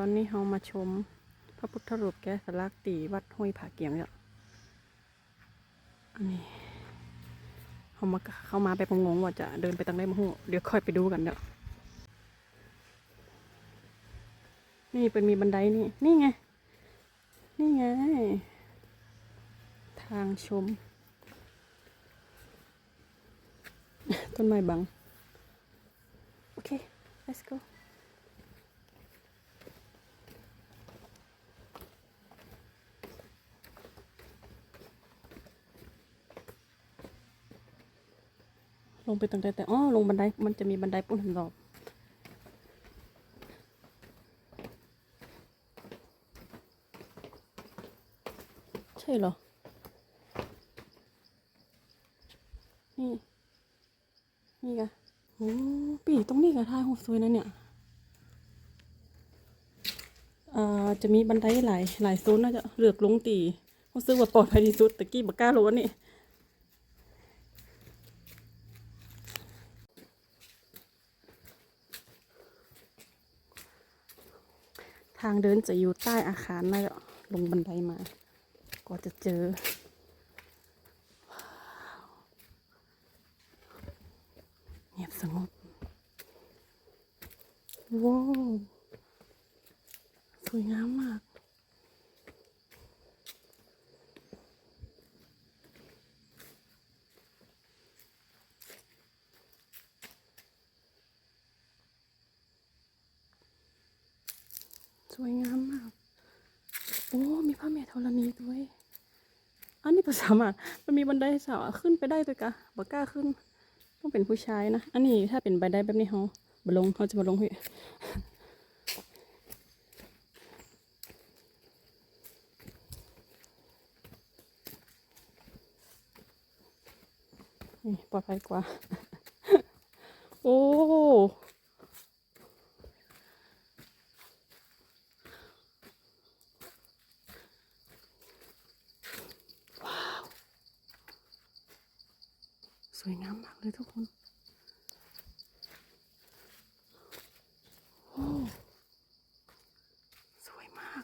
อนนี้เรามาชม พระพุทธรูปแกะสลักตีวัดห้วยผาเกียงเนี่ยอันนี้เขามาเข้ามาไปประงงว่าจะเดินไปทางไหนมาหูเดี๋ยวค่อยไปดูกันเนาะนี่เป็นมีบันไดนี่ นี่ไง นี่ไง ทางชม ต้นไม้บัง โอเค let's go ลงไปตั้งแต่แต่อ๋อลงบันไดมันจะมีบันไดปุ่นหันดอกใช่เหรอ นี่ นี่กะโอ้ปีตรงนี้กะท่ายหูสวยนะเนี่ยเอ่อจะมีบันไดหลายหลายโซนน่าจะเลือกลงตีรู้สึกว่าปลอดภัยที่สุดตะกี้บักกล้าลงอันางเดินจะอยู่ใต้อาคารนะเดี๋ยวลงบันไดมา ก็จะเจอ เงียบสงบว้าว สวยงามมาก สวยงามมาก โอ้ มีพระแม่ธรณีด้วย อันนี้ภาษามารถมันมีบันไดสาวขึ้นไปได้ด้วยกะบ่กล้าขึ้น ต้องเป็นผู้ชายนะ อันนี้ถ้าเป็นบันไดแบบนี้เขาบลงเขาจะมาลงพี่นี่ปลอดภัยกว่า โอ้ วยงามมากเลยทุกคนโอ้สวยมาก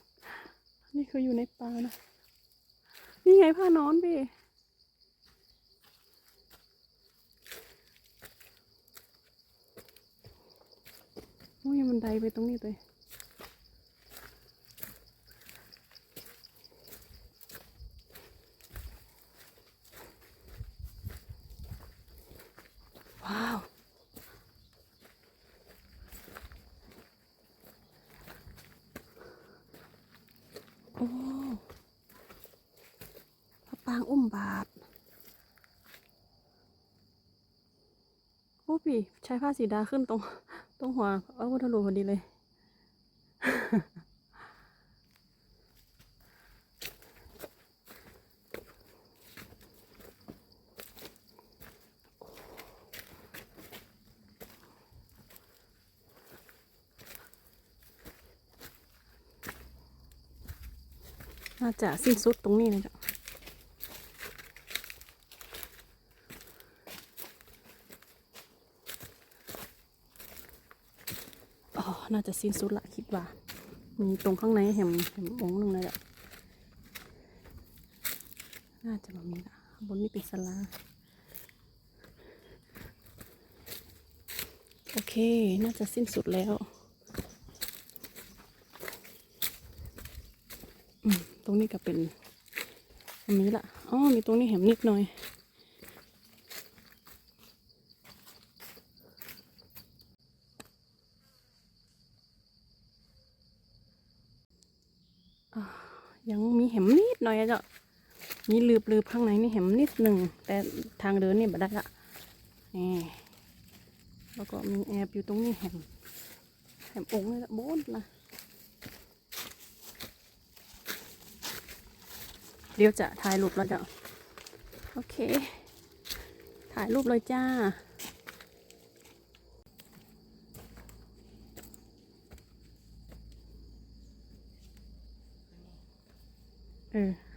นี่คืออยู่ในป่านะ นี่ไงผ้านอนพี่โอ้ยมันไดไปตรงนี้เลย ว้าว โอ้พระปางอุ้มบาทโอ้พี่ใช้ผ้าสีดาขึ้นตรง ตรงหัวเอาพุทธรูปพอดีเลยน่าจะสิ้นสุดตรงนี้นะจ๊ะ น่าจะสิ้นสุดละคิดว่า มีตรงข้างในแหมแหมองหนึ่งเลยอะน่าจะแบบนี้ละบนนี่เป็นศาลาโอเค น่าจะสิ้นสุดแล้วตรงนี้ก็เป็นอันนี้ละอ๋อมีตรงนี้แหมนิดหน่อย ยังมีแหมนิดหน่อยอะจ้ะมีลืบลืบข้างในนี่แหมนิดหนึ่ง แต่ทางเดินนี่บ่ได้ละนี่แล้วก็มีแอบอยู่ตรงนี้แหมแหมองค์นี่ละโบนนะเดี๋ยวจะถ่ายรูปแล้วจ้ะโอเค ถ่ายรูปเลยจ้า เออ